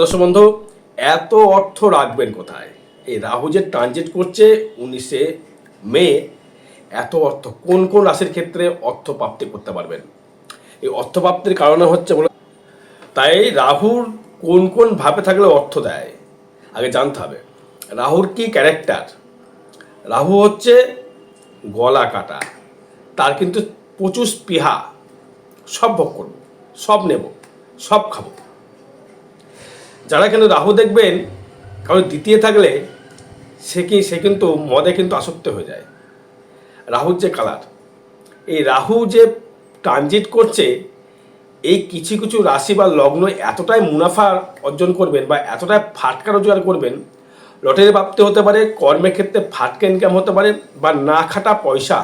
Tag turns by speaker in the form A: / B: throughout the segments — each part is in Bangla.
A: দর্শক বন্ধু, এত অর্থ রাখবেন কোথায়? এই রাহু যে ট্রানজিট করছে উনিশে মে, এত অর্থ কোন কোন রাশির ক্ষেত্রে অর্থ প্রাপ্তি করতে পারবেন? এই অর্থ প্রাপ্তির কারণে হচ্ছে বলে তাই রাহুর কোন কোন ভাবে থাকলে অর্থ দেয়? আগে জানতে হবে, রাহুর কি ক্যারেক্টার রাহু হচ্ছে গলা কাটা, তার কিন্তু প্রচুর স্পৃহা, সব ভোগ করব, সব নেব, সব খাব। যারা কিন্তু রাহু দেখবেন, কারণ দ্বিতীয় থাকলে সে কি, সে কিন্তু মদে কিন্তু আসক্ত হয়ে যায়। রাহুর যে কালার এই রাহু যে ট্রানজিট করছে, এই কিছু কিছু রাশি বা লগ্ন এতটাই মুনাফা অর্জন করবেন বা এতটাই ফাটকা রোজগার করবেন, লটারি প্রাপ্তি হতে পারে, কর্মের ক্ষেত্রে ফাটকা ইনকাম হতে পারে বা না খাটা পয়সা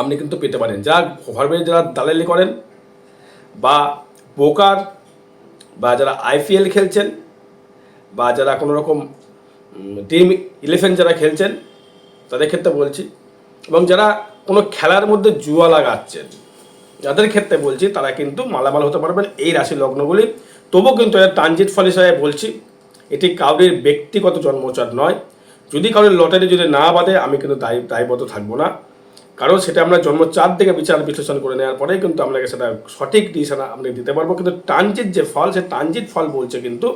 A: আপনি কিন্তু পেতে পারেন। যারা ঘরবে যারা দালালি করেন বা পোকার বা যারা আইপিএল খেলছেন বা যারা কোনো রকম টিম ইলেভেন যারা খেলছেন, তাদের ক্ষেত্রে বলছি। এবং যারা কোনো খেলার মধ্যে জুয়া লাগাচ্ছেন, যাদের ক্ষেত্রে বলছি, তারা কিন্তু মালামাল হতে পারবেন এই রাশি লগ্নগুলি। তবুও কিন্তু ট্রানজিট ফল হিসাবে বলছি, এটি কাউরির ব্যক্তিগত জন্মচার নয়। যদি কারোর লটারি যদি না বাদে আমি কিন্তু দায়ী, দায়বদ্ধ থাকব না। কারণ সেটা আমরা জন্মচার থেকে বিচার বিশ্লেষণ করে নেওয়ার পরেই কিন্তু আপনাকে সেটা সঠিক ডিসিশন আপনাকে দিতে পারব। কিন্তু ট্রানজিট যে ফল, সে ট্রানজিট ফল বলছে কিন্তু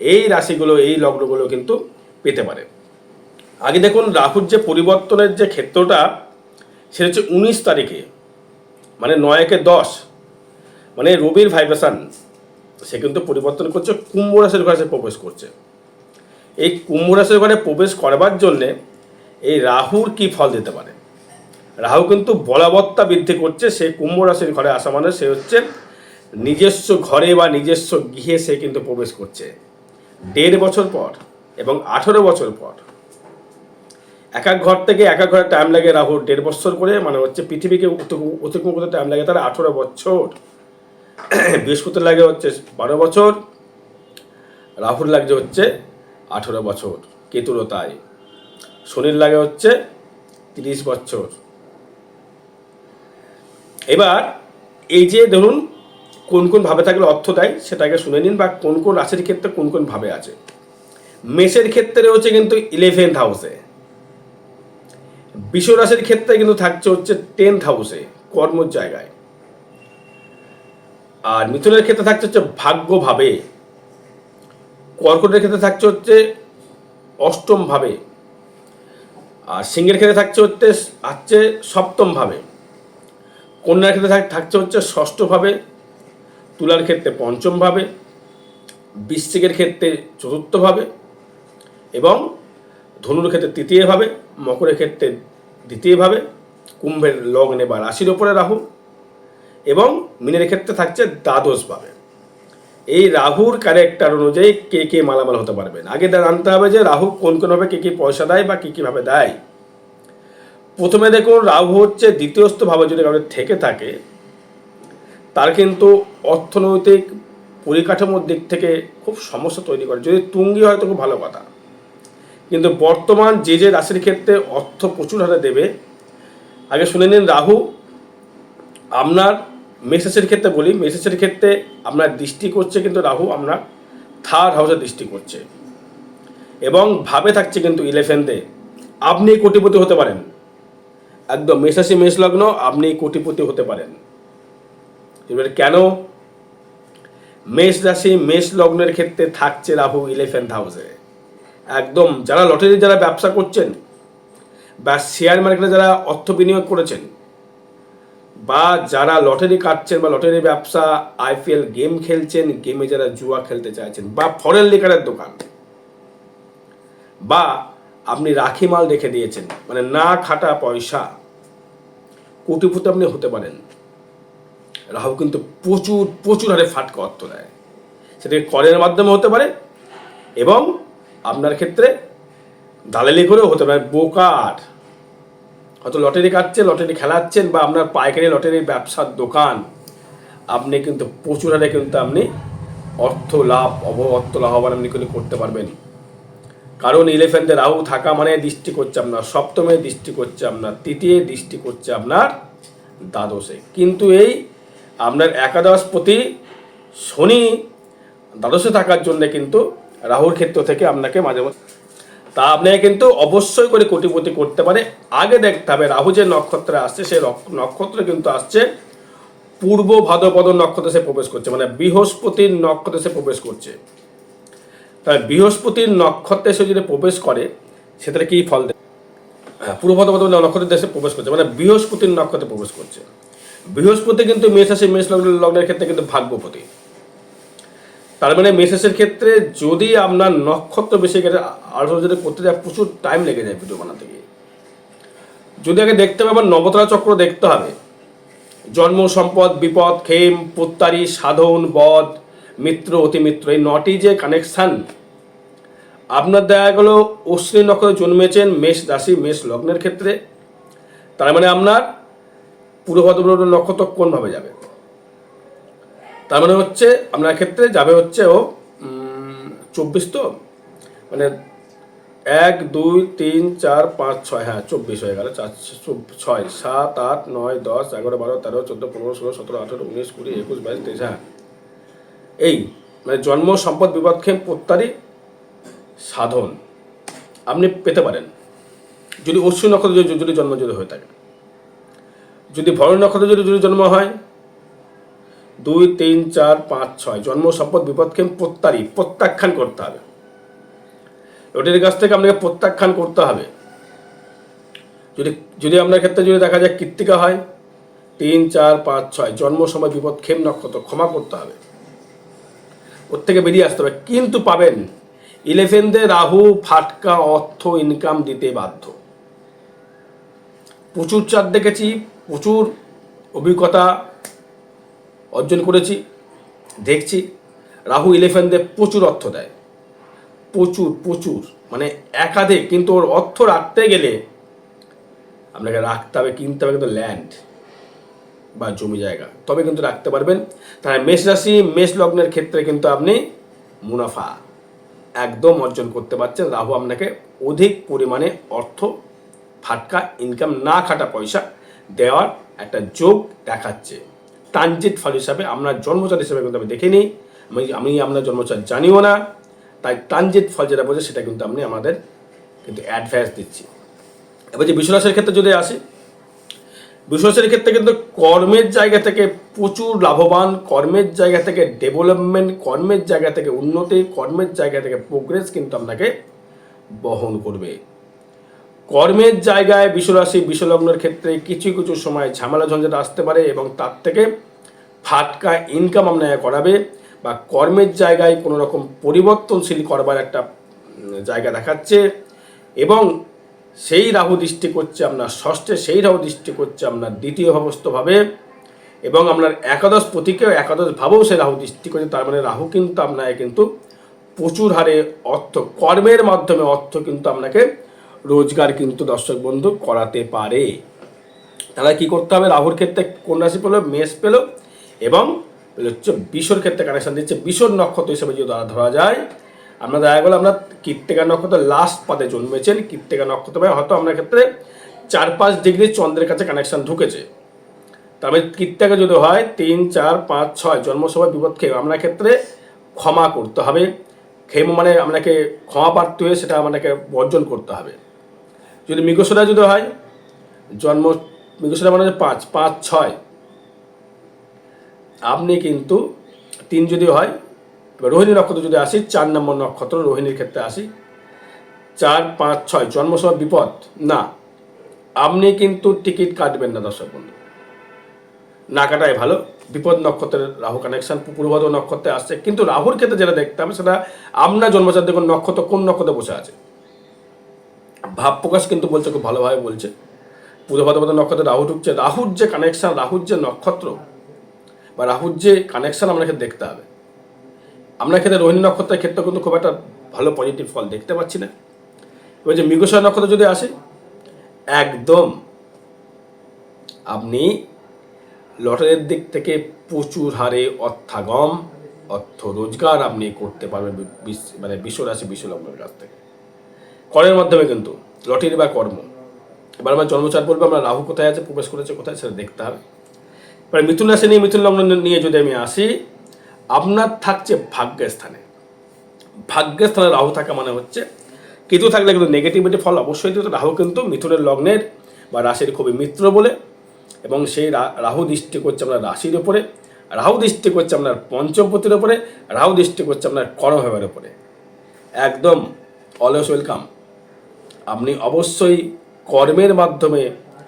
A: এই রাশিগুলো, এই লগ্নগুলো কিন্তু পেতে পারে। আগে দেখুন রাহুর যে পরিবর্তনের যে ক্ষেত্রটা, সেটা হচ্ছে উনিশ তারিখে মানে নয়কে দশ মানে রবির ভাইব্রেশন সে কিন্তু পরিবর্তন করছে, কুম্ভ রাশির ঘরে সে প্রবেশ করছে। এই কুম্ভ রাশির ঘরে প্রবেশ করবার জন্যে এই রাহুর কি ফল দিতে পারে? রাহু কিন্তু বলবত্তা বৃদ্ধি করছে, সে কুম্ভ রাশির ঘরে আসা মানে সে হচ্ছে নিজস্ব ঘরে বা নিজস্ব গৃহে সে কিন্তু প্রবেশ করছে। দেড় বছর পর এবং আঠেরো বছর পর এক এক ঘর থেকে এক এক ঘরে টাইম লাগে রাহুর দেড় বছর করে মানে হচ্ছে পৃথিবীকে অতি- অতিক্রম করতে টাইম লাগে তার আঠেরো বছর। বৃহস্পতি লাগে হচ্ছে বারো বছর, রাহুর লাগছে হচ্ছে আঠেরো বছর কেতুরও তাই। শনির লাগে হচ্ছে তিরিশ বছর। এবার এই যে ধরুন কোন কোন ভাবে থাকলে অর্থ দেয় সেটাকে শুনে নিন বা কোন কোন রাশির ক্ষেত্রে কোন কোন ভাবে আছে। মেষের ক্ষেত্রে হচ্ছে কিন্তু ইলেভেন্থ হাউসে বিশ্ব রাশির ক্ষেত্রে কিন্তু থাকছে হচ্ছে টেন্থ হাউসে কর্মর জায়গায়। আর মিথুনের ক্ষেত্রে থাকছে হচ্ছে ভাগ্যভাবে। কর্কটের ক্ষেত্রে থাকছে হচ্ছে অষ্টম ভাবে আর সিংহের ক্ষেত্রে থাকছে হচ্ছে হচ্ছে সপ্তম ভাবে কন্যার ক্ষেত্রে থাক- থাকছে হচ্ছে ষষ্ঠভাবে, তুলার ক্ষেত্রে পঞ্চমভাবে, বৃশ্চিকের ক্ষেত্রে চতুর্থভাবে এবং ধনুর ক্ষেত্রে তৃতীয়ভাবে, মকরের ক্ষেত্রে দ্বিতীয়ভাবে, কুম্ভের লগ্নে বা রাশির ওপরে রাহু এবং মিনের ক্ষেত্রে থাকছে দ্বাদশভাবে। এই রাহুর ক্যারেক্টার অনুযায়ী কে কে মালামাল হতে পারবেন? আগে জানতে হবে যে রাহু কোন কোনভাবে কে কী পয়সা দেয় বা কী কীভাবে দেয়। প্রথমে দেখুন রাহু হচ্ছে দ্বিতীয়স্থ ভাবে যদি কারোর থেকে থাকে, তার কিন্তু অর্থনৈতিক পরিকাঠামোর দিক থেকে খুব সমস্যা তৈরি করে। যদি তুঙ্গি হয় তো খুব ভালো কথা। কিন্তু বর্তমান যে যে রাশির ক্ষেত্রে অর্থ প্রচুর হারে দেবে, আগে শুনে নিন রাহু, আপনার মেসেসের ক্ষেত্রে বলি মেসেসের ক্ষেত্রে আপনার দৃষ্টি করছে কিন্তু রাহু, আপনার থার্ড হাউসে দৃষ্টি করছে। এবং ভাবে থাকছে কিন্তু ইলেভেন্থে আপনি কোটিপতি হতে পারেন। একদম মেষাশি মেষ লগ্ন, আপনি কোটিপতি হতে পারেন। এবার কেন? মেষ রাশি মেষ লগ্নের ক্ষেত্রে থাকছে রাহু ইলেভেন্থ হাউসে একদম, যারা লটারি যারা ব্যবসা করছেন বা শেয়ার মার্কেটে যারা অর্থ বিনিয়োগ করেছেন বা যারা লটারি কাটছেন বা লটারি ব্যবসা আইপিএল গেম খেলছেন গেমে যারা জুয়া খেলতে চাইছেন বা ফরেন লিকারের দোকান বা আপনি রাখি মাল রেখে দিয়েছেন মানে না খাটা পয়সা কোটিপতি আপনি হতে পারেন। রাহু কিন্তু প্রচুর প্রচুর হারে ফাটকা অর্থ দেয় সেটা করের মাধ্যমে হতে পারে এবং আপনার ক্ষেত্রে দালালি করেও হতে পারে। বোকার, হয়তো লটারি কাটছে, লটারি খেলাচ্ছেন বা আপনার পাইকারি লটারি ব্যবসার দোকান, আপনি কিন্তু প্রচুর হারে কিন্তু আপনি অর্থ লাভ অব অর্থ লাভবান আপনি কিন্তু করতে পারবেন। কারণ ইলেভেন্থে রাহু থাকা মানে দৃষ্টি করছে আপনার, সপ্তমে দৃষ্টি করছে আপনার, তৃতীয় দৃষ্টি করছে আপনার দ্বাদশে। কিন্তু এই আপনার একাদশ প্রতি শনি দ্বাদশে থাকার জন্য কিন্তু রাহুর ক্ষেত্র থেকে আপনাকে মাঝে মাঝে তা আপনাকে কিন্তু অবশ্যই করে কোটিপতি করতে পারে। আগে দেখতে হবে, রাহু যে নক্ষত্রে আসছে সেই রক- নক্ষত্র কিন্তু আসছে পূর্ব ভাদ্রপদ নক্ষত্রে সে প্রবেশ করছে মানে বৃহস্পতির নক্ষত্রে সে প্রবেশ করছে। তাই বৃহস্পতির নক্ষত্রে সে যদি প্রবেশ করে সেটা কি ফল দেয় হ্যাঁ, পূর্ব ভাদ্রপদ নক্ষত্রের দেশে প্রবেশ করছে মানে বৃহস্পতির নক্ষত্রে প্রবেশ করছে। বৃহস্পতি কিন্তু মেষ রাশি মেষ লগ্ন- লগ্নের ক্ষেত্রে কিন্তু ভাগ্যপতি। তার মানে মেসেসের ক্ষেত্রে যদি আপনার নক্ষত্র বেশি গেলে আলোচনা যদি করতে যায় প্রচুর টাইম লেগে যায় ভিডিও বানাতে গিয়ে। যদি আগে দেখতে হবে আবার নবতরা চক্র দেখতে হবে। জন্ম সম্পদ বিপদ খেম প্রত্যারি সাধন বধ মিত্র, অতিমিত্র, এই নটি যে কানেকশান আপনার দেখা গেল অশ্বিনী নক্ষত্রে জন্মেছেন মেষ রাশি, মেষ লগ্নের ক্ষেত্রে। তার মানে আপনার পূর্বভদ্র নক্ষত্র কোনভাবে যাবে? তার মানে হচ্ছে আপনার ক্ষেত্রে যাবে হচ্ছে ও চব্বিশ তো? মানে এক, দুই, তিন, চার, পাঁচ, ছয় হ্যাঁ চব্বিশ হয়ে গেল, চার ছয়, সাত, আট, নয়, দশ, এগারো, বারো, তেরো, চোদ্দ, পনেরো, ষোলো, সতেরো, আঠেরো, উনিশ, কুড়ি, একুশ, বাইশ, তেইশ হ্যাঁ। এই মানে জন্ম, সম্পদ বিপদক্ষেম প্রত্যারি সাধন। আপনি পেতে পারেন। যদি অশ্বিনী নক্ষত্র যদি- জন্ম যদি হয়ে থাকে। যদি ভরণ নক্ষত্র যদি যদি জন্ম হয়, দুই, তিন, চার, পাঁচ, ছয়, জন্ম, সম্পদ বিপদক্ষেম প্রত্যারি প্রত্যাখ্যান করতে হবে। ওটির কাছ থেকে আপনাকে প্রত্যাখ্যান করতে হবে। যদি যদি আপনার ক্ষেত্রে যদি দেখা যায় কৃত্তিকা হয়, তিন, চার, পাঁচ, ছয়, জন্ম সময় বিপদ ক্ষেম, নক্ষত্র ক্ষমা করতে হবে। ওর থেকে বেরিয়ে আসতে হবে? কিন্তু পাবেন। ইলেভেনতে রাহু, ফাটকা, অর্থ ইনকাম দিতে বাধ্য। প্রচুর চাপ দেখেছি, প্রচুর অভিজ্ঞতা অর্জন করেছি, দেখছি। রাহু ইলেভেনদের প্রচুর অর্থ দেয়। প্রচুর প্রচুর মানে একাধিক, কিন্তু ওর অর্থ রাখতে গেলে আপনাকে রাখতে হবে, কিনতে হবে কিন্তু ল্যান্ড বা জমি জায়গা। তবে কিন্তু রাখতে পারবেন। তাহলে মেষ রাশি, মেষ লগ্নের ক্ষেত্রে কিন্তু আপনি মুনাফা একদম অর্জন করতে পারছেন। রাহু আপনাকে অধিক পরিমাণে অর্থ, ফাটকা ইনকাম না খাটা পয়সা দেওয়ার একটা যোগ দেখাচ্ছে। ট্রানজিট ফল হিসাবে আপনার জন্মচার হিসাবে কিন্তু আমি দেখিনি। আমি আমি আপনার জন্মচার জানিও না। তাই ট্রানজিট ফল যেটা বোঝে সেটা কিন্তু আপনি আমাদের কিন্তু অ্যাডভাইস দিচ্ছি। এবার যে বিশ্বরাসের ক্ষেত্রে যদি আসি বিশ্বরাসের ক্ষেত্রে কিন্তু কর্মের জায়গা থেকে প্রচুর লাভবান, কর্মের জায়গা থেকে ডেভেলপমেন্ট কর্মের জায়গা থেকে উন্নতি, কর্মের জায়গা থেকে প্রোগ্রেস কিন্তু আপনাকে বহন করবে। কর্মের জায়গায় বিশ্বরাশি, বিশ্বলগ্নের ক্ষেত্রে কিছু কিছু সময় ঝামেলা ঝঞ্ঝাট আসতে পারে এবং তার থেকে ফাটকা ইনকাম আপনাকে করাবে বা কর্মের জায়গায় কোনো রকম পরিবর্তনশীল করবার একটা জায়গা দেখাচ্ছে এবং সেই রাহু দৃষ্টি করছে আপনার ষষ্ঠে, সেই রাহু দৃষ্টি করছে আপনার দ্বিতীয় ভাবস্থভাবে এবং আপনার একাদশ প্রতীকেও একাদশ ভাবেও সে রাহু দৃষ্টি করছে। তার মানে রাহু কিন্তু আপনাকে কিন্তু প্রচুর হারে অর্থ, কর্মের মাধ্যমে অর্থ কিন্তু আপনাকে রোজগার কিন্তু দর্শক বন্ধু করাতে পারে। তাহলে কি করতে হবে? রাহুর ক্ষেত্রে কোন রাশি পেল? মেষ পেল। এবং হচ্ছে বিশ্বর ক্ষেত্রে কানেকশান দিচ্ছে। বিশ্বর নক্ষত্র হিসেবে যদি ধরা যায় আমরা দেখা গেলো আমরা কৃত্তিকা নক্ষত্র লাস্ট পাদে জন্মেছেন কৃত্তিকা নক্ষত্র ভাই, হয়তো আপনার ক্ষেত্রে চার পাঁচ ডিগ্রি চন্দ্রের কাছে কানেকশন ঢুকেছে। তবে কৃত্তিকা যদি হয়, তিন, চার, পাঁচ, ছয় জন্মসভা বিপদ খেয়ে আপনার ক্ষেত্রে ক্ষমা করতে হবে। খেম মানে আপনাকে ক্ষমা প্রার্থী হয়ে সেটা আপনাকে বর্জন করতে হবে। যদি মৃগসরা যদি হয়, জন্ম মৃগসরা মানে পাঁচ পাঁচ, ছয়। আপনি কিন্তু তিন যদি হয় রোহিণী নক্ষত্র যদি আসি, চার নম্বর নক্ষত্র রোহিণীর ক্ষেত্রে আসি। চার, পাঁচ, ছয় জন্মসময় বিপদ? না। আপনি কিন্তু টিকিট কাটবেন না, দর্শক বন্ধু। না কাটাই ভালো। বিপদ নক্ষত্রের রাহু কানেকশন পূর্বভাদ্র নক্ষত্রে আসছে। কিন্তু রাহুর ক্ষেত্রে যেটা দেখতে হবে, সেটা আপনার জন্মচার দেখুন নক্ষত্র, কোন নক্ষত্রে বসে আছে? ভাব প্রকাশ কিন্তু বলছে, খুব ভালোভাবে বলছে। পূর্বভাদ্রপদ নক্ষত্রে রাহু ঢুকছে। রাহুর যে কানেকশন রাহুর যে নক্ষত্র, বা রাহুর যে কানেকশন আপনাকে দেখতে হবে। আপনার ক্ষেত্রে রোহিণী নক্ষত্রের ক্ষেত্রে কিন্তু খুব একটা ভালো পজিটিভ ফল দেখতে পাচ্ছি না। এবার যে মৃগশয় নক্ষত্র যদি আসে, একদম আপনি লটারির দিক থেকে প্রচুর হারে অর্থাগম, অর্থ রোজগার আপনি করতে পারবেন মানে বিশ্বরাশি বিশ্বলগ্নের কাছ থেকে। করের মাধ্যমে কিন্তু লটারি বা কর্ম। এবার আমার জন্মচার বলব, আমরা রাহু কোথায় আছে, প্রবেশ করেছে কোথায় সেটা দেখতে হবে। এবার মিথুন রাশি নিয়ে, মিথুন লগ্ন নিয়ে যদি আমি আসি আপনার থাকছে ভাগ্যস্থানে ভাগ্যস্থানে রাহু থাকা মানে হচ্ছে কেতু থাকলে কিন্তু নেগেটিভিটি ফল অবশ্যই দিত রাহু কিন্তু মিথুনের লগ্নের বা রাশির খুবই মিত্র বলে এবং সেই রাহু দৃষ্টি করছে আপনার রাশির উপরে, রাহু দৃষ্টি করছে আপনার পঞ্চমপতির উপরে, রাহু দৃষ্টি করছে আপনার কর্মভাবের উপরে। একদম অলওয়েজ ওয়েলকাম আপনি অবশ্যই কর্মের মাধ্যমে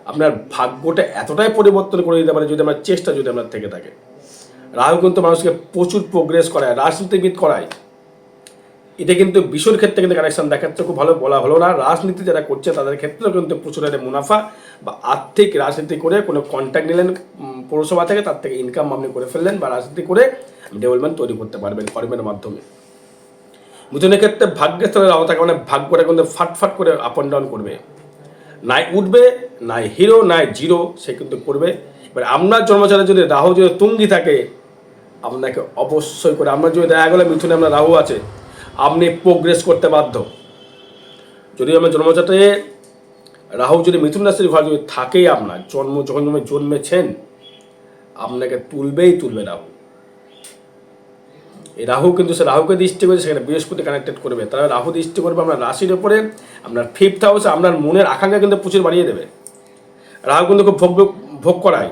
A: আপনার ভাগ্যটা এতটাই পরিবর্তন করে দিতে পারে যদি আপনার চেষ্টা যদি আপনার থেকে থাকে। রাহু কিন্তু মানুষকে প্রচুর প্রোগ্রেস করায়, রাজনীতিবিদ করায়। এটা কিন্তু বিশ্বর ক্ষেত্রে কিন্তু কানেকশন দেখাচ্ছে, খুব ভালো বলা হলো না। রাজনীতি যারা করছে, তাদের ক্ষেত্রেও কিন্তু প্রচুর একটা মুনাফা বা আর্থিক রাজনীতি করে কোনো কন্ট্যাক্ট নিলেন পৌরসভা থেকে, তার থেকে ইনকাম আপনি করে ফেললেন বা রাজনীতি করে ডেভেলপমেন্ট তৈরি করতে পারবেন কর্মের মাধ্যমে। মিথুনের ক্ষেত্রে ভাগ্যের স্থলে রাহু থাকে মানে ভাগ্যটা কিন্তু ফাটফাট করে আপ অ্যান্ড ডাউন করবে। নাই উঠবে, নাই হিরো নাই জিরো সে কিন্তু করবে। এবার আপনার জন্মচারে যদি রাহু যদি তুঙ্গি থাকে আপনাকে অবশ্যই করে আপনার যদি দেখা গেলো মিথুনে আপনার রাহু আছে, আপনি প্রোগ্রেস করতে বাধ্য। যদি আমার জন্মচারে রাহু যদি মিথুন রাশির ঘর যদি থাকে আপনার জন্ম যখন জন্মে জন্মেছেন, আপনাকে তুলবেই তুলবে রাহু। এই রাহু কিন্তু সে রাহুকে দৃষ্টি করে সেখানে বৃহস্পতি কানেক্টেড করবে। তারা রাহু দৃষ্টি করবে আপনার রাশির উপরে, আপনার ফিফথ হাউসে আপনার মনের আকাঙ্ক্ষা কিন্তু প্রচুর বাড়িয়ে দেবে। রাহু কিন্তু খুব ভোগ ভোগ করায়।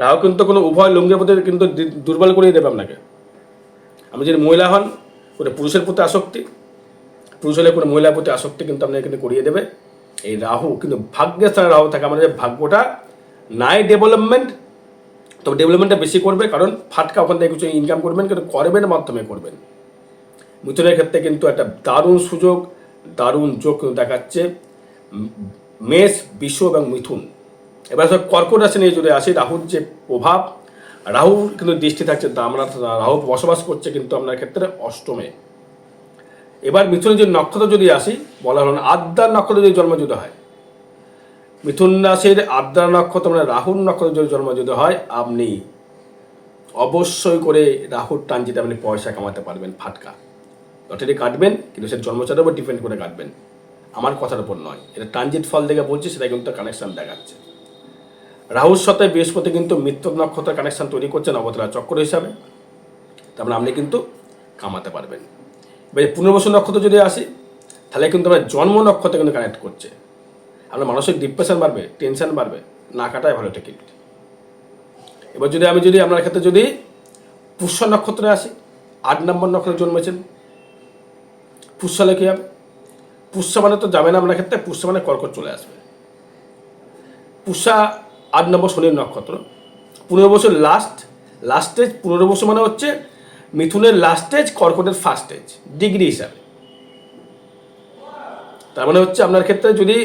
A: রাহু কিন্তু কোনো উভয় লিঙ্গের প্রতি কিন্তু দুর্বল করিয়ে দেবে আপনাকে। আপনি যদি মহিলা হন কোনো পুরুষের প্রতি আসক্তি, পুরুষ হলে কোনো মহিলার প্রতি আসক্তি কিন্তু আপনাকে কিন্তু করিয়ে দেবে। এই রাহু কিন্তু ভাগ্যের স্থানে রাহু থাকে, আমাদের ভাগ্যটা, নাই ডেভেলপমেন্ট তো ডেভেলপমেন্টটা বেশি করবে, কারণ ফাটকা ওখান থেকে কিছু ইনকাম করবেন, কিন্তু করবেন মাধ্যমে করবেন। মিথুনের ক্ষেত্রে কিন্তু একটা দারুণ সুযোগ, দারুণ যোগ দেখাচ্ছে মেষ বিশ্ব এবং মিথুন। এবার সব কর্কট রাশি নিয়ে যদি আসি, রাহুর যে প্রভাব রাহু কিন্তু দৃষ্টি থাকছে আমরা রাহু বসবাস করছে কিন্তু আপনার ক্ষেত্রে অষ্টমে। এবার মিথুনের যে নক্ষত্র যদি আসি, বলা হলো না, আদ্যার নক্ষত্র যদি জন্ম যদি হয়, মিথুন রাশির আদ্রা নক্ষত্র মানে রাহুর নক্ষত্র যদি জন্ম যদি হয়, আপনি অবশ্যই করে রাহুর টানজিতে আপনি পয়সা কামাতে পারবেন, ফাটকা। লটারি কাটবেন, কিন্তু সেটা জন্মচারের উপর ডিপেন্ড করে কাটবেন। আমার কথার উপর নয়, এটা ট্রানজিট ফল দেখে বলছি, সেটা কিন্তু কানেকশান দেখাচ্ছে। রাহুর সাথে বৃহস্পতি কিন্তু মৃত্যু নক্ষত্রের কানেকশন তৈরি করছেন অবতরা চক্র হিসাবে। তারপরে আপনি কিন্তু কামাতে পারবেন। এবার পুনর্বসু নক্ষত্র যদি আসি, তাহলে কিন্তু আমরা জন্ম নক্ষত্র কিন্তু কানেক্ট করছে। আপনার মানসিক ডিপ্রেশন বাড়বে টেনশন বাড়বে, না কাটায় ভালো টিকিট এবার যদি আমি যদি আপনার ক্ষেত্রে যদি পুষ্য নক্ষত্রে আসি, আট নম্বর নক্ষত্রে জন্মেছেন পুষ্যালে কী হবে? পুষ্যা মানে তো যাবে না আপনার ক্ষেত্রে, পুষ্যা মানে কর্কট চলে আসবে। পুষা আট নম্বর শনির নক্ষত্র। পনেরো বছর লাস্ট লাস্ট স্টেজ পনেরো বছর মানে হচ্ছে মিথুনের লাস্ট স্টেজ কর্কটের ফার্স্ট স্টেজ ডিগ্রি হিসাবে। তার মানে হচ্ছে আপনার ক্ষেত্রে যদি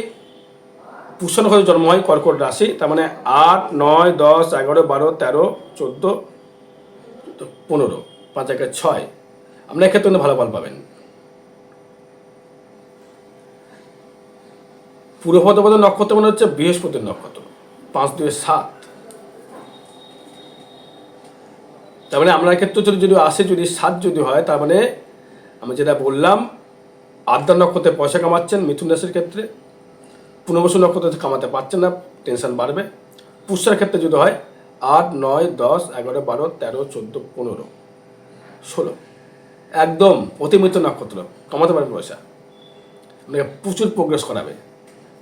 A: পুষ্য নক্ষত্রে জন্ম হয়, কর্কট রাশি, তার মানে আট, নয়, দশ, এগারো, বারো, তেরো, চোদ্দ পনেরো, পাঁচ, একে ছয়, আপনার ক্ষেত্রে কিন্তু ভালো ফল পাবেন। পূর্বপদপদ নক্ষত্র মানে হচ্ছে বৃহস্পতির নক্ষত্র। পাঁচ দুই সাত। তার মানে আমরা ক্ষেত্রে যদি যদি আসে যদি সাত যদি হয়, তার মানে আমি যেটা বললাম আদ্যা নক্ষত্রে পয়সা কামাচ্ছেন মিথুন রাশির ক্ষেত্রে, পুনর্বসু নক্ষত্রে কামাতে পারছেন না টেনশন বাড়বে। পুষ্যার ক্ষেত্রে যদি হয়, আট, নয়, দশ, এগারো, বারো, তেরো, চোদ্দ, পনেরো, ষোলো। একদম অতিমিত্র নক্ষত্র, কামাতে পারবেন পয়সা। আপনাকে প্রচুর প্রোগ্রেস করাবে।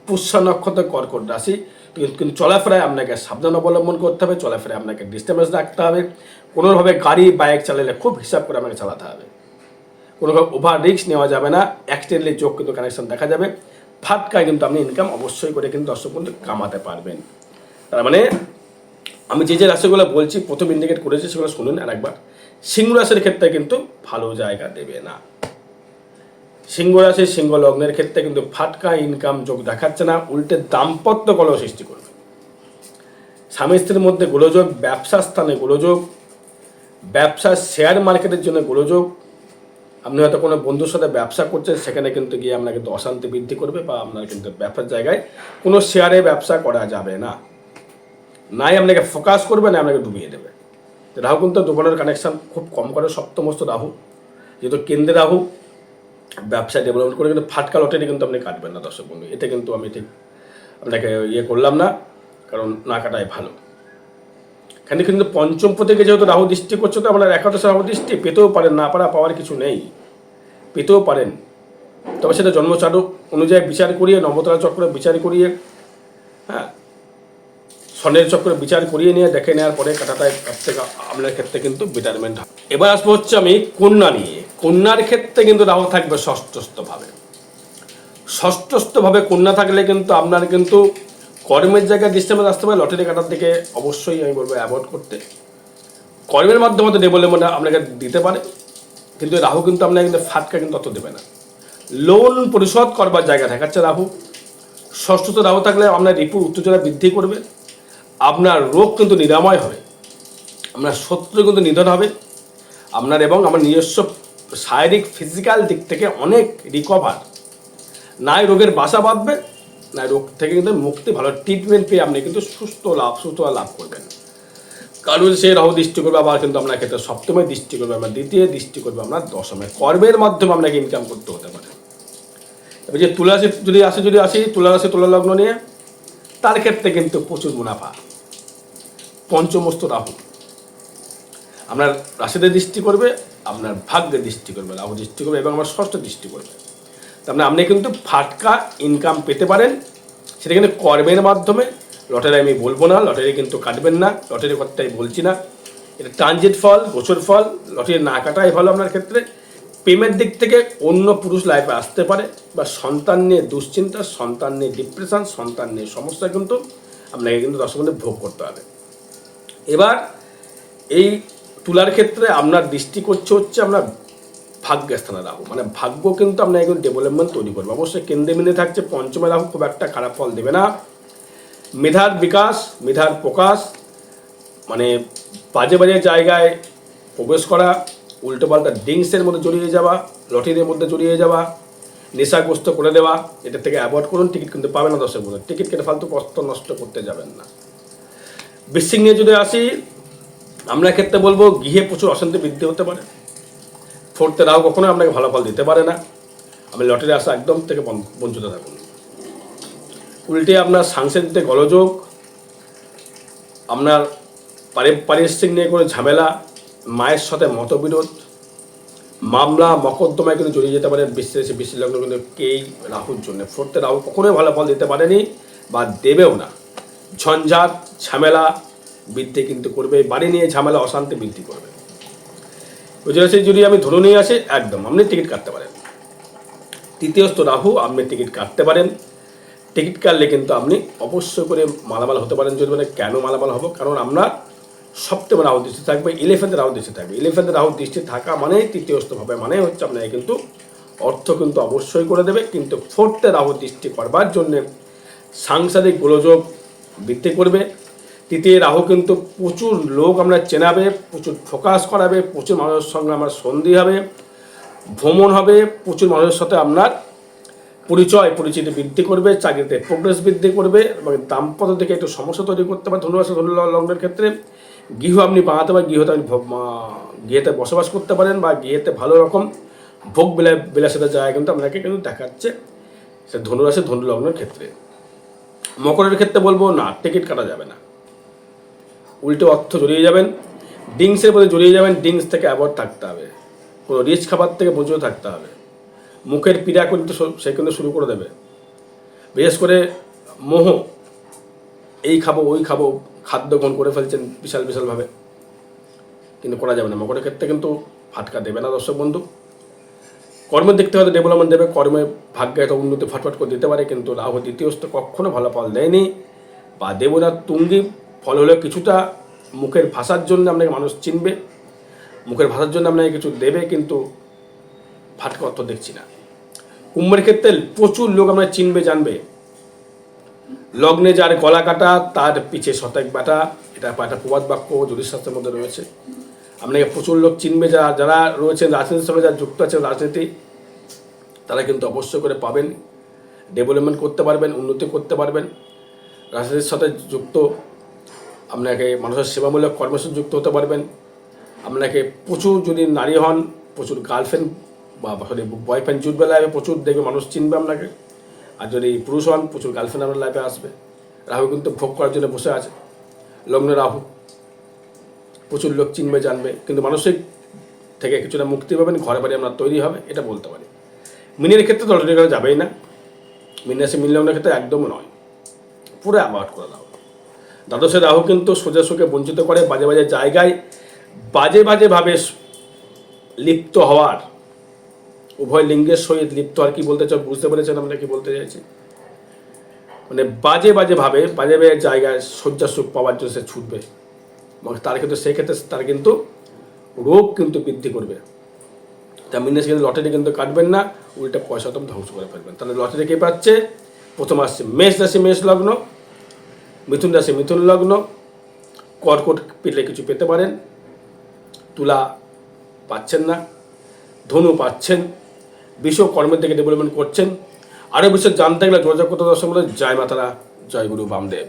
A: পুষ্যা নক্ষত্র কর্কট রাশি কিন্তু চলাফেরায় আপনাকে সাবধান অবলম্বন করতে হবে, চলাফেরায় আপনাকে ডিস্টার্বেন্স রাখতে হবে। কোনোভাবে গাড়ি বাইক চালালে খুব হিসাব করে আপনাকে চালাতে হবে। কোনোভাবে ওভার রিস্ক নেওয়া যাবে না অ্যাক্সিডেন্টলি চোখ কিন্তু কানেকশন দেখা যাবে। ফাটকায় কিন্তু আপনি ইনকাম অবশ্যই করে কিন্তু দর্শক বন্ধু কামাতে পারবেন। তার মানে আমি যে যে রাশিগুলো বলছি, প্রথম ইন্ডিকেট করেছি, সেগুলো শুনুন আর একবার। সিংহ রাশির ক্ষেত্রে কিন্তু ভালো জায়গা দেবে না। সিংহ রাশি, সিংহ লগ্নের ক্ষেত্রে কিন্তু ফাটকা ইনকাম যোগ দেখাচ্ছে না, উল্টে দাম্পত্য কলহ সৃষ্টি করবে। স্বামী স্ত্রীর মধ্যে গোলযোগ ব্যবসা স্থানে গোলযোগ ব্যবসা শেয়ার মার্কেটের জন্য গোলযোগ। আপনি হয়তো কোনো বন্ধুর সাথে ব্যবসা করছেন, সেখানে কিন্তু গিয়ে আপনার কিন্তু অশান্তি বৃদ্ধি করবে বা আপনার কিন্তু ব্যবসার জায়গায় কোনো শেয়ারে ব্যবসা করা যাবে না। নাই আপনাকে ফোকাস করবে না আপনাকে ডুবিয়ে দেবে। রাহু কিন্তু দুবনের কানেকশন খুব কম করে সপ্তমস্ত রাহু। যেহেতু কেন্দ্রে রাহু ব্যবসা ডেভেলপমেন্ট করে কিন্তু ফাটকা লটারি কিন্তু আপনি কাটবেন না, দর্শক বন্ধু। এটা কিন্তু আমি ঠিক আপনাকে ইয়ে করলাম না, কারণ না কাটাই ভালো। এখানে কিন্তু পঞ্চম থেকে যেহেতু রাহু দৃষ্টি করছে, তো আপনার একাদশ রাহু দৃষ্টি পেতেও পারেন, না পারা পাওয়ার কিছু নেই। পেতেও পারেন। তবে সেটা জন্মচারক অনুযায়ী বিচার করিয়ে নবতলা চক্র বিচার করিয়ে হ্যাঁ স্বর্ণের চক্র বিচার করিয়ে নিয়ে, দেখে নেওয়ার পরে কাটাটায় আপনার ক্ষেত্রে কিন্তু বেটারমেন্ট হবে। এবার আসব হচ্ছে আমি কন্যা নিয়ে। কন্যার ক্ষেত্রে কিন্তু রাহু থাকবে ষষ্ঠস্থভাবে। ষষ্ঠস্থভাবে কন্যা থাকলে কিন্তু আপনার কিন্তু কর্মের জায়গায় ডিস্টার্বেন্স আসতে পারে, লটারি কাটার দিকে অবশ্যই আমি বলব অ্যাভয়েড করতে। কর্মের মাধ্যমে তো ডেভেলপমেন্ট আপনাকে দিতে পারে, কিন্তু রাহু কিন্তু আপনাকে কিন্তু ফাটকা কিন্তু অত দেবে না। লোন পরিশোধ করবার জায়গা দেখাচ্ছে রাহু। ষষ্ঠত রাহু থাকলে আপনার রিপুর উত্তেজনা বৃদ্ধি করবে, আপনার রোগ কিন্তু নিরাময় হবে, আপনার শত্রু কিন্তু নিধন হবে, আপনার এবং আমার নিজস্ব শারীরিক ফিজিক্যাল দিক থেকে অনেক রিকভার নাই রোগের বাসা বাঁধবে, না রোগ থেকে কিন্তু মুক্তি ভালো ট্রিটমেন্ট পেয়ে আপনি কিন্তু সুস্থ লাভ সুস্থ লাভ করবেন। কারণ সে রাহু দৃষ্টি করবে, আবার কিন্তু আপনার ক্ষেত্রে সপ্তমে দৃষ্টি করবে দ্বিতীয় দৃষ্টি করবে আপনার দশমে। কর্মের মাধ্যমে আপনাকে ইনকাম করতে হতে পারে। এবার যে তুলা রাশি যদি আসে, যদি আসি তুলা রাশি তুলা লগ্ন নিয়ে, তার ক্ষেত্রে কিন্তু প্রচুর মুনাফা। পঞ্চমস্ত রাহু। আপনার রাশিতে দৃষ্টি করবে, আপনার ভাগ্যে দৃষ্টি করবে লাভ দৃষ্টি করবে এবং আমার ষষ্ঠ দৃষ্টি করবে। তার মানে আপনি কিন্তু ফাটকা ইনকাম পেতে পারেন, সেটা কিন্তু কর্মের মাধ্যমে। লটারি আমি বলব না, লটারি কিন্তু কাটবেন না, লটারি কথাটাই বলছি না। এটা ট্রানজিট ফল বছর ফল, লটারি না কাটাই ভালো আপনার ক্ষেত্রে। প্রেমের দিক থেকে অন্য পুরুষ লাইফে আসতে পারে, বা সন্তান নিয়ে দুশ্চিন্তা, সন্তান নিয়ে ডিপ্রেশন সন্তান নিয়ে সমস্যা কিন্তু আপনাকে কিন্তু দর্শক ভোগ করতে হবে। এবার এই তুলার ক্ষেত্রে আপনার দৃষ্টি করছে হচ্ছে আপনার ভাগ্যস্থানে রাহু। মানে ভাগ্য কিন্তু আপনার এখন ডেভেলপমেন্ট তৈরি করবে। অবশ্যই কেন্দ্রে মিলে থাকছে পঞ্চমে রাহু খুব একটা খারাপ ফল দেবে না। মেধার বিকাশ, মেধার প্রকাশ মানে বাজে বাজে জায়গায় প্রবেশ করা উল্টোপাল্টা ড্রিঙ্কসের মধ্যে জড়িয়ে যাওয়া, লটারির মধ্যে জড়িয়ে যাওয়া, নেশাগ্রস্ত করে দেওয়া, এটা থেকে অ্যাভয়েড করুন, টিকিট কিন্তু পাবে না দশের মধ্যে। টিকিট কেটে ফালতু কষ্ট নষ্ট করতে যাবেন না। নিয়ে যদি আসি আমরা ক্ষেত্রে বলব, গৃহে প্রচুর অশান্তি বৃদ্ধি হতে পারে। ফোর্থে রাও কখনো আপনাকে ভালো ফল দিতে পারে না। আমি লটারি আসা একদম থেকে বঞ্চিত থাকুন। উল্টে আপনার সাংসারিকতে গলযোগ, আপনার পারি- পারিশ্রমিক নিয়ে কোনো ঝামেলা, মায়ের সাথে মতবিরোধ, মামলা, মকদ্দমায় কিন্তু জড়িয়ে যেতে পারে বিশ্বাসী বিশ্ব লগ্ন কিন্তু কেই রাহুর জন্য। ফোর্থে রাহু কখনোই ভালো ফল দিতে পারেনি বা দেবেও না। ঝঞ্ঝাট, ঝামেলা বৃদ্ধি কিন্তু করবে, বাড়ি নিয়ে ঝামেলা, অশান্তি বৃদ্ধি করবে। গুজরাটে যদি আমি ধরে নিয়ে আসি, একদম, আপনি টিকিট কাটতে পারেন। তৃতীয়স্থ রাহু, আপনি টিকিট কাটতে পারেন। টিকিট কাটলে কিন্তু আপনি অবশ্যই করে মালামাল হতে পারেন, যদি মানে কেন মালামাল হব? কারণ আপনার সপ্তমে রাহু দৃষ্টি থাকবে ইলেভেন্থে রাহু দৃষ্টি থাকবে। ইলেভেন্থে রাহু দৃষ্টি থাকা মানে তৃতীয়স্থ ভাবে মানে হচ্ছে আপনাকে কিন্তু অর্থ কিন্তু অবশ্যই করে দেবে। কিন্তু ফোর্থে রাহু দৃষ্টি করবার জন্যে সাংসারিক গোলযোগ বৃদ্ধি করবে। তৃতীয় রাহু কিন্তু প্রচুর লোক আমরা চেনাবে, প্রচুর ফোকাস করাবে, প্রচুর মানুষের সঙ্গে আমার সন্ধি হবে, ভ্রমণ হবে, প্রচুর মানুষের সাথে আপনার পরিচয়, পরিচিতি বৃদ্ধি করবে, চাকরিতে প্রোগ্রেস বৃদ্ধি করবে এবং দাম্পত্য থেকে একটু সমস্যা তৈরি করতে পারে। ধনুরাশি ধনু লগ্নের ক্ষেত্রে গৃহ আপনি বানাতে পারেন, গৃহতে আপনি গৃহেতে বসবাস করতে পারেন বা গৃহেতে ভালো রকম ভোগ বিলাস বিলাসিতার জায়গা কিন্তু আপনাকে কিন্তু দেখাচ্ছে সে ধনুরাশি ধনু লগ্নের ক্ষেত্রে। মকরের ক্ষেত্রে বলব না, টিকিট কাটা যাবে না। উল্টো অর্থ জড়িয়ে যাবেন, ডিংসের প্রতি জড়িয়ে যাবেন, ডিংস থেকে অ্যাভয়েড থাকতে হবে। কোনো রিচ খাবার থেকে বঞ্চিত থাকতে হবে। মুখের পীড়া কিন্তু সে কিন্তু শুরু করে দেবে। বিশেষ করে মোহ, এই খাব, ওই খাব, খাদ্য গ্রহণ করে ফেলছেন বিশাল বিশালভাবে। কিন্তু করা যাবে না। মকরের ক্ষেত্রে কিন্তু ফাটকা দেবে না, দর্শক বন্ধু। কর্মের থেকে হয়তো ডেভেলপমেন্ট দেবে, কর্মে ভাগ্যে হয়তো উন্নতি ফটফট করে দিতে পারে, কিন্তু রাহু দ্বিতীয় কখনো ভালো ফল দেয়নি। বা দেব না তুঙ্গি ফল হলেও কিছুটা মুখের ভাষার জন্য আপনাকে মানুষ চিনবে, মুখের ভাষার জন্য আপনাকে কিছু দেবে, কিন্তু ফাটকা অর্থ দেখছি না। কুম্ভের ক্ষেত্রে প্রচুর লোক আমরা চিনবে, জানবে। লগ্নে যার গলা কাটা, তার পিছে শতক বাটা, এটা একটা প্রবাদ বাক্য জ্যোতিষশাস্ত্রের মধ্যে রয়েছে। আপনাকে প্রচুর লোক চিনবে, যারা যারা রয়েছেন, রাজনীতির সঙ্গে যারা যুক্ত আছেন, রাজনীতি, তারা কিন্তু অবশ্যই করে পাবেন। ডেভেলপমেন্ট করতে পারবেন, উন্নতি করতে পারবেন। রাজনীতির সাথে যুক্ত আপনাকে মানুষের সেবামূলক কর্মের সাথে যুক্ত হতে পারবেন। আপনাকে প্রচুর যদি নারী হন, প্রচুর গার্লফ্রেন্ড বা সরি বয়ফ্রেন্ড জুটবে লাইফে প্রচুর দেখবে মানুষ চিনবে আপনাকে। আর যদি পুরুষ হন, প্রচুর গার্লফ্রেন্ড আপনার লাইফে আসবে। রাহু কিন্তু ভোগ করার জন্য বসে আছে। লগ্ন রাহু, প্রচুর লোক চিনবে, জানবে। কিন্তু মানসিক থেকে কিছুটা মুক্তি পাবেন, ঘরে বাড়ি আপনার তৈরি হবে, এটা বলতে পারি। মিনের ক্ষেত্রে করা যাবেই না। মিনাসে মিলনের ক্ষেত্রে একদম নয়। পুরো অ্যাভয়েড করে দাও। দ্বাদশে রাহু কিন্তু সোজা সুখে বঞ্চিত করে বাজে বাজে জায়গায় বাজে বাজেভাবে লিপ্ত হওয়ার। উভয় লিঙ্গের সহিত লিপ্ত আর কি বলতে চাও? বুঝতে পেরেছেন আমরা কি বলতে চাইছি? মানে বাজে বাজে ভাবে, বাজে বাজে জায়গায় শয্যা সুখ পাওয়ার জন্য সে ছুটবে। তার কিন্তু সেক্ষেত্রে তার কিন্তু রোগ কিন্তু বৃদ্ধি করবে। তা মিনেস কিন্তু লটারি কিন্তু কাটবেন না, উল্টা পয়সা তো ধ্বংস করে ফেলবেন। তাহলে লটারি কে পাচ্ছে? প্রথম আসছে মেষ রাশি, মেষ লগ্ন। মিথুন রাশি, মিথুন লগ্ন, কর্কট পেলে কিছু পেতে পারেন। তুলা পাচ্ছেন না, ধনু পাচ্ছেন বিশ্ব কর্মের দিকে ডেভেলপমেন্ট করছেন। আরও বিষয়ে জানতে গেলে যোগাযোগ করতে দর্শক জয় মাতারা, জয় গুরু বামদেব।